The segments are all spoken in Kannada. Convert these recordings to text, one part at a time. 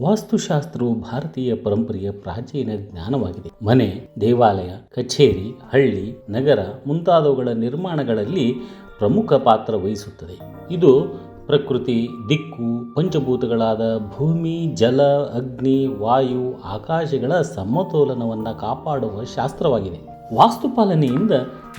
ವಾಸ್ತುಶಾಸ್ತ್ರವು ಭಾರತೀಯ ಪರಂಪರೆಯ ಪ್ರಾಚೀನ ಜ್ಞಾನವಾಗಿದೆ. ಮನೆ, ದೇವಾಲಯ, ಕಚೇರಿ, ಹಳ್ಳಿ, ನಗರ ಮುಂತಾದವುಗಳ ನಿರ್ಮಾಣಗಳಲ್ಲಿ ಪ್ರಮುಖ ಪಾತ್ರ ವಹಿಸುತ್ತದೆ. ಇದು ಪ್ರಕೃತಿ, ದಿಕ್ಕು, ಪಂಚಭೂತಗಳಾದ ಭೂಮಿ, ಜಲ, ಅಗ್ನಿ, ವಾಯು, ಆಕಾಶಗಳ ಸಮತೋಲನವನ್ನು ಕಾಪಾಡುವ ಶಾಸ್ತ್ರವಾಗಿದೆ. ವಾಸ್ತುಪಾಲನೆಯಿಂದ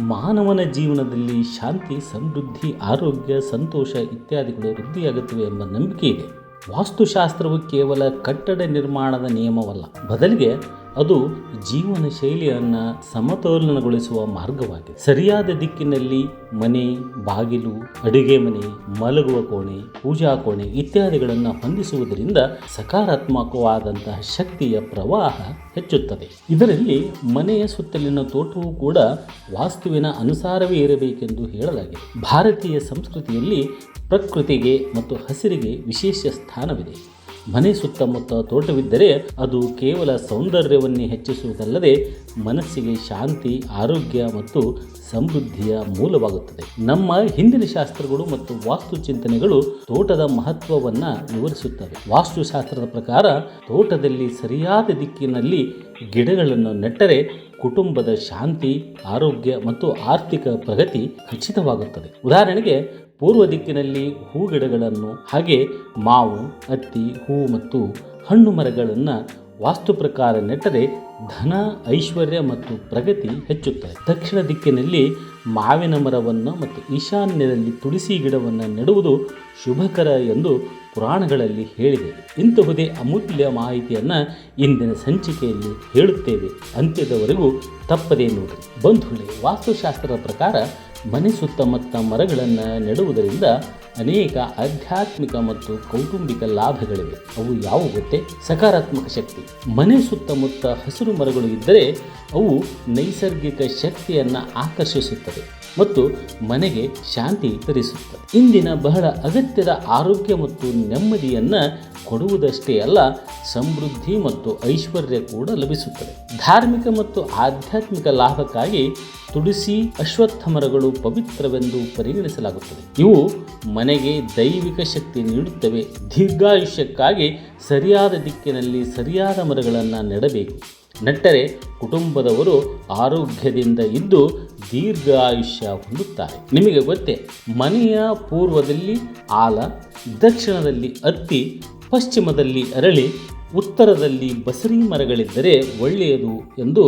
ಮಾನವನ ಜೀವನದಲ್ಲಿ ಶಾಂತಿ, ಸಮೃದ್ಧಿ, ಆರೋಗ್ಯ, ಸಂತೋಷ ಇತ್ಯಾದಿಗಳು ವೃದ್ಧಿಯಾಗುತ್ತವೆ ಎಂಬ ನಂಬಿಕೆ ಇದೆ. ವಾಸ್ತುಶಾಸ್ತ್ರವು ಕೇವಲ ಕಟ್ಟಡ ನಿರ್ಮಾಣದ ನಿಯಮವಲ್ಲ. ಬದಲಿಗೆ ಅದು ಜೀವನ ಶೈಲಿಯನ್ನು ಸಮತೋಲನಗೊಳಿಸುವ ಮಾರ್ಗವಾಗಿದೆ. ಸರಿಯಾದ ದಿಕ್ಕಿನಲ್ಲಿ ಮನೆ, ಬಾಗಿಲು, ಅಡುಗೆ ಮನೆ, ಮಲಗುವ ಕೋಣೆ, ಪೂಜಾ ಕೋಣೆ ಇತ್ಯಾದಿಗಳನ್ನು ಹೊಂದಿಸುವುದರಿಂದ ಸಕಾರಾತ್ಮಕವಾದಂತಹ ಶಕ್ತಿಯ ಪ್ರವಾಹ ಹೆಚ್ಚುತ್ತದೆ. ಇದರಲ್ಲಿ ಮನೆಯ ಸುತ್ತಲಿನ ತೋಟವೂ ಕೂಡ ವಾಸ್ತುವಿನ ಅನುಸಾರವೇ ಇರಬೇಕೆಂದು ಹೇಳಲಾಗಿದೆ. ಭಾರತೀಯ ಸಂಸ್ಕೃತಿಯಲ್ಲಿ ಪ್ರಕೃತಿಗೆ ಮತ್ತು ಹಸಿರಿಗೆ ವಿಶೇಷ ಸ್ಥಾನವಿದೆ. ಮನೆ ಸುತ್ತಮುತ್ತ ತೋಟವಿದ್ದರೆ ಅದು ಕೇವಲ ಸೌಂದರ್ಯವನ್ನೇ ಹೆಚ್ಚಿಸುವುದಲ್ಲದೆ ಮನಸ್ಸಿಗೆ ಶಾಂತಿ, ಆರೋಗ್ಯ ಮತ್ತು ಸಮೃದ್ಧಿಯ ಮೂಲವಾಗುತ್ತದೆ. ನಮ್ಮ ಹಿಂದಿನ ಶಾಸ್ತ್ರಗಳು ಮತ್ತು ವಾಸ್ತು ಚಿಂತನೆಗಳು ತೋಟದ ಮಹತ್ವವನ್ನು ವಿವರಿಸುತ್ತವೆ. ವಾಸ್ತುಶಾಸ್ತ್ರದ ಪ್ರಕಾರ ತೋಟದಲ್ಲಿ ಸರಿಯಾದ ದಿಕ್ಕಿನಲ್ಲಿ ಗಿಡಗಳನ್ನು ನೆಟ್ಟರೆ ಕುಟುಂಬದ ಶಾಂತಿ, ಆರೋಗ್ಯ ಮತ್ತು ಆರ್ಥಿಕ ಪ್ರಗತಿ ಖಚಿತವಾಗುತ್ತದೆ. ಉದಾಹರಣೆಗೆ ಪೂರ್ವ ದಿಕ್ಕಿನಲ್ಲಿ ಹೂ ಗಿಡಗಳನ್ನು ಹಾಗೆ ಮಾವು, ಹತ್ತಿ, ಹೂ ಮತ್ತು ಹಣ್ಣು ಮರಗಳನ್ನು ವಾಸ್ತು ಪ್ರಕಾರ ನೆಟ್ಟರೆ ಧನ, ಐಶ್ವರ್ಯ ಮತ್ತು ಪ್ರಗತಿ ಹೆಚ್ಚುತ್ತದೆ. ದಕ್ಷಿಣ ದಿಕ್ಕಿನಲ್ಲಿ ಮಾವಿನ ಮರವನ್ನು ಮತ್ತು ಈಶಾನ್ಯದಲ್ಲಿ ತುಳಸಿ ಗಿಡವನ್ನು ನೆಡುವುದು ಶುಭಕರ ಎಂದು ಪುರಾಣಗಳಲ್ಲಿ ಹೇಳಿದೆ. ಇಂತಹುದೇ ಅಮೂಲ್ಯ ಮಾಹಿತಿಯನ್ನು ಇಂದಿನ ಸಂಚಿಕೆಯಲ್ಲಿ ಹೇಳುತ್ತೇವೆ. ಅಂತ್ಯದವರೆಗೂ ತಪ್ಪದೇ ನೋಡಿ. ಬಂಧುಗಳೇ, ವಾಸ್ತುಶಾಸ್ತ್ರದ ಪ್ರಕಾರ ಮನೆ ಸುತ್ತಮುತ್ತ ಮರಗಳನ್ನು ನೆಡುವುದರಿಂದ ಅನೇಕ ಆಧ್ಯಾತ್ಮಿಕ ಮತ್ತು ಕೌಟುಂಬಿಕ ಲಾಭಗಳಿವೆ. ಅವು ಯಾವುವು ಗೊತ್ತೇ? ಸಕಾರಾತ್ಮಕ ಶಕ್ತಿ. ಮನೆ ಸುತ್ತಮುತ್ತ ಹಸಿರು ಮರಗಳು ಇದ್ದರೆ ಅವು ನೈಸರ್ಗಿಕ ಶಕ್ತಿಯನ್ನು ಆಕರ್ಷಿಸುತ್ತವೆ. ಮತ್ತು ಮನೆಗೆ ಶಾಂತಿ ತರಿಸುತ್ತದೆ. ಇಂದಿನ ಬಹಳ ಅಗತ್ಯದ ಆರೋಗ್ಯ ಮತ್ತು ನೆಮ್ಮದಿಯನ್ನು ಕೊಡುವುದಷ್ಟೇ ಅಲ್ಲ, ಸಮೃದ್ಧಿ ಮತ್ತು ಐಶ್ವರ್ಯ ಕೂಡ ಲಭಿಸುತ್ತದೆ. ಧಾರ್ಮಿಕ ಮತ್ತು ಆಧ್ಯಾತ್ಮಿಕ ಲಾಭಕ್ಕಾಗಿ ತುಳಸಿ ಅಶ್ವತ್ಥ ಮರಗಳು ಪವಿತ್ರವೆಂದು ಪರಿಗಣಿಸಲಾಗುತ್ತದೆ. ಇವು ಮನೆಗೆ ದೈವಿಕ ಶಕ್ತಿ ನೀಡುತ್ತವೆ. ದೀರ್ಘಾಯುಷ್ಯಕ್ಕಾಗಿ ಸರಿಯಾದ ದಿಕ್ಕಿನಲ್ಲಿ ಸರಿಯಾದ ಮರಗಳನ್ನು ನೆಡಬೇಕು. ನೆಟ್ಟರೆ ಕುಟುಂಬದವರು ಆರೋಗ್ಯದಿಂದ ಇದ್ದು ದೀರ್ಘಾಯುಷ್ಯ ಹೊಂದುತ್ತಾರೆ. ನಿಮಗೆ ಗೊತ್ತೇ, ಮನೆಯ ಪೂರ್ವದಲ್ಲಿ ಆಲ, ದಕ್ಷಿಣದಲ್ಲಿ ಅತ್ತಿ, ಪಶ್ಚಿಮದಲ್ಲಿ ಅರಳಿ, ಉತ್ತರದಲ್ಲಿ ಬಸರಿ ಮರಗಳಿದ್ದರೆ ಒಳ್ಳೆಯದು ಎಂದು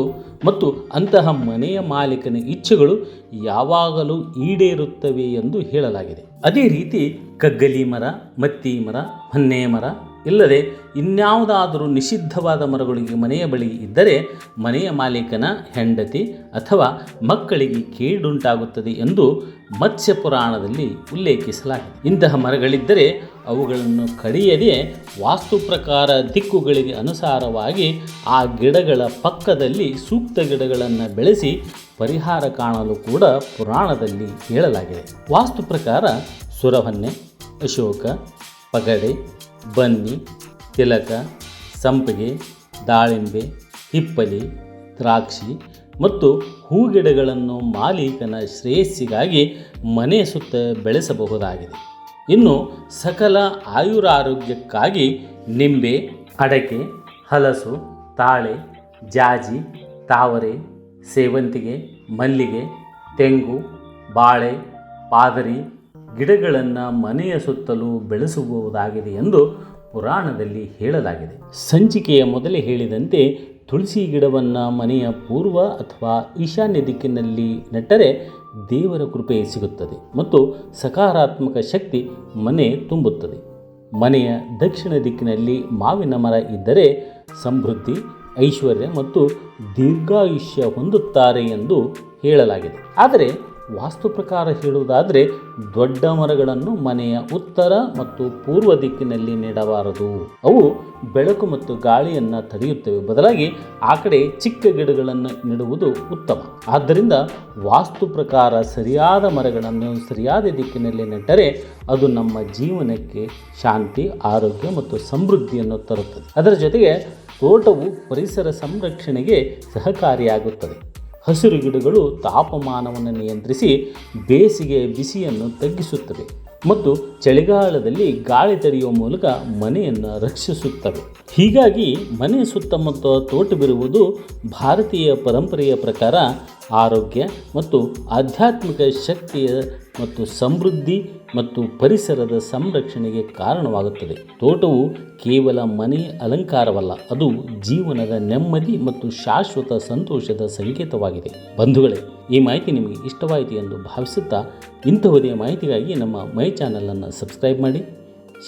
ಮತ್ತು ಅಂತಹ ಮನೆಯ ಮಾಲೀಕನ ಇಚ್ಛೆಗಳು ಯಾವಾಗಲೂ ಈಡೇರುತ್ತವೆ ಎಂದು ಹೇಳಲಾಗಿದೆ. ಅದೇ ರೀತಿ ಕಗ್ಗಲಿ ಮರ, ಮತ್ತಿ ಮರ, ಹೊನ್ನೆ ಮರ ಇಲ್ಲದೆ ಇನ್ಯಾವುದಾದರೂ ನಿಷಿದ್ಧವಾದ ಮರಗಳಿಗೆ ಮನೆಯ ಬಳಿ ಇದ್ದರೆ ಮನೆಯ ಮಾಲೀಕನ ಹೆಂಡತಿ ಅಥವಾ ಮಕ್ಕಳಿಗೆ ಕೇಡುಂಟಾಗುತ್ತದೆ ಎಂದು ಮತ್ಸ್ಯ ಪುರಾಣದಲ್ಲಿ ಉಲ್ಲೇಖಿಸಲಾಗಿದೆ. ಇಂತಹ ಮರಗಳಿದ್ದರೆ ಅವುಗಳನ್ನು ಕಡಿಯದೇ ವಾಸ್ತು ಪ್ರಕಾರ ದಿಕ್ಕುಗಳಿಗೆ ಅನುಸಾರವಾಗಿ ಆ ಗಿಡಗಳ ಪಕ್ಕದಲ್ಲಿ ಸೂಕ್ತ ಗಿಡಗಳನ್ನು ಬೆಳೆಸಿ ಪರಿಹಾರ ಕಾಣಲು ಕೂಡ ಪುರಾಣದಲ್ಲಿ ಹೇಳಲಾಗಿದೆ. ವಾಸ್ತು ಪ್ರಕಾರ ಸುರವನ್ನೆ, ಅಶೋಕ, ಪಗಡೆ ಬನ್ನಿ, ತಿಲಕ, ಸಂಪಿಗೆ, ದಾಳಿಂಬೆ, ಹಿಪ್ಪಲಿ, ದ್ರಾಕ್ಷಿ ಮತ್ತು ಹೂಗಿಡಗಳನ್ನು ಮಾಲೀಕನ ಶ್ರೇಯಸ್ಸಿಗಾಗಿ ಮನೆ ಸುತ್ತ ಬೆಳೆಸಬಹುದಾಗಿದೆ. ಇನ್ನು ಸಕಲ ಆಯುರಾರೋಗ್ಯಕ್ಕಾಗಿ ನಿಂಬೆ, ಅಡಕೆ, ಹಲಸು, ತಾಳೆ, ಜಾಜಿ, ತಾವರೆ, ಸೇವಂತಿಗೆ, ಮಲ್ಲಿಗೆ, ತೆಂಗು, ಬಾಳೆ, ಪಾದರಿ ಗಿಡಗಳನ್ನು ಮನೆಯ ಸುತ್ತಲೂ ಬೆಳೆಸಬಹುದಾಗಿದೆ ಎಂದು ಪುರಾಣದಲ್ಲಿ ಹೇಳಲಾಗಿದೆ. ಸಂಚಿಕೆಯ ಮೊದಲೇ ಹೇಳಿದಂತೆ ತುಳಸಿ ಗಿಡವನ್ನು ಮನೆಯ ಪೂರ್ವ ಅಥವಾ ಈಶಾನ್ಯ ದಿಕ್ಕಿನಲ್ಲಿ ನೆಟ್ಟರೆ ದೇವರ ಕೃಪೆ ಸಿಗುತ್ತದೆ ಮತ್ತು ಸಕಾರಾತ್ಮಕ ಶಕ್ತಿ ಮನೆ ತುಂಬುತ್ತದೆ. ಮನೆಯ ದಕ್ಷಿಣ ದಿಕ್ಕಿನಲ್ಲಿ ಮಾವಿನ ಮರ ಇದ್ದರೆ ಸಮೃದ್ಧಿ, ಐಶ್ವರ್ಯ ಮತ್ತು ದೀರ್ಘಾಯುಷ್ಯ ಹೊಂದುತ್ತಾರೆ ಎಂದು ಹೇಳಲಾಗಿದೆ. ಆದರೆ ವಾಸ್ತು ಪ್ರಕಾರ ಹೇಳುವುದಾದರೆ ದೊಡ್ಡ ಮರಗಳನ್ನು ಮನೆಯ ಉತ್ತರ ಮತ್ತು ಪೂರ್ವ ದಿಕ್ಕಿನಲ್ಲಿ ನೆಡಬಾರದು. ಅವು ಬೆಳಕು ಮತ್ತು ಗಾಳಿಯನ್ನು ತಡೆಯುತ್ತವೆ. ಬದಲಾಗಿ ಆ ಕಡೆ ಚಿಕ್ಕ ಗಿಡಗಳನ್ನು ನೆಡುವುದು ಉತ್ತಮ. ಆದ್ದರಿಂದ ವಾಸ್ತು ಪ್ರಕಾರ ಸರಿಯಾದ ಮರಗಳನ್ನು ಸರಿಯಾದ ದಿಕ್ಕಿನಲ್ಲಿ ನೆಟ್ಟರೆ ಅದು ನಮ್ಮ ಜೀವನಕ್ಕೆ ಶಾಂತಿ, ಆರೋಗ್ಯ ಮತ್ತು ಸಮೃದ್ಧಿಯನ್ನು ತರುತ್ತದೆ. ಅದರ ಜೊತೆಗೆ ತೋಟವು ಪರಿಸರ ಸಂರಕ್ಷಣೆಗೆ ಸಹಕಾರಿಯಾಗುತ್ತದೆ. ಹಸಿರು ಗಿಡಗಳು ತಾಪಮಾನವನ್ನು ನಿಯಂತ್ರಿಸಿ ಬೇಸಿಗೆ ಬಿಸಿಯನ್ನು ತಗ್ಗಿಸುತ್ತವೆ ಮತ್ತು ಚಳಿಗಾಲದಲ್ಲಿ ಗಾಳಿ ತಡೆಯುವ ಮೂಲಕ ಮನೆಯನ್ನು ರಕ್ಷಿಸುತ್ತವೆ. ಹೀಗಾಗಿ ಮನೆ ಸುತ್ತಮುತ್ತ ತೋಟವಿರುವುದು ಭಾರತೀಯ ಪರಂಪರೆಯ ಪ್ರಕಾರ ಆರೋಗ್ಯ ಮತ್ತು ಆಧ್ಯಾತ್ಮಿಕ ಶಕ್ತಿಯ ಮತ್ತು ಸಮೃದ್ಧಿ ಮತ್ತು ಪರಿಸರದ ಸಂರಕ್ಷಣೆಗೆ ಕಾರಣವಾಗುತ್ತದೆ. ತೋಟವು ಕೇವಲ ಮನೆ ಅಲಂಕಾರವಲ್ಲ, ಅದು ಜೀವನದ ನೆಮ್ಮದಿ ಮತ್ತು ಶಾಶ್ವತ ಸಂತೋಷದ ಸಂಕೇತವಾಗಿದೆ. ಬಂಧುಗಳೇ, ಈ ಮಾಹಿತಿ ನಿಮಗೆ ಇಷ್ಟವಾಯಿತು ಎಂದು ಭಾವಿಸುತ್ತಾ, ಇಂತಹುದೇ ಮಾಹಿತಿಗಾಗಿ ನಮ್ಮ ಮೈ ಚಾನಲನ್ನು ಸಬ್ಸ್ಕ್ರೈಬ್ ಮಾಡಿ,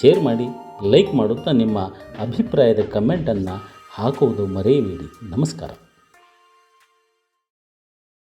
ಶೇರ್ ಮಾಡಿ, ಲೈಕ್ ಮಾಡುತ್ತಾ ನಿಮ್ಮ ಅಭಿಪ್ರಾಯದ ಕಮೆಂಟನ್ನು ಹಾಕುವುದು ಮರೆಯಬೇಡಿ. ನಮಸ್ಕಾರ.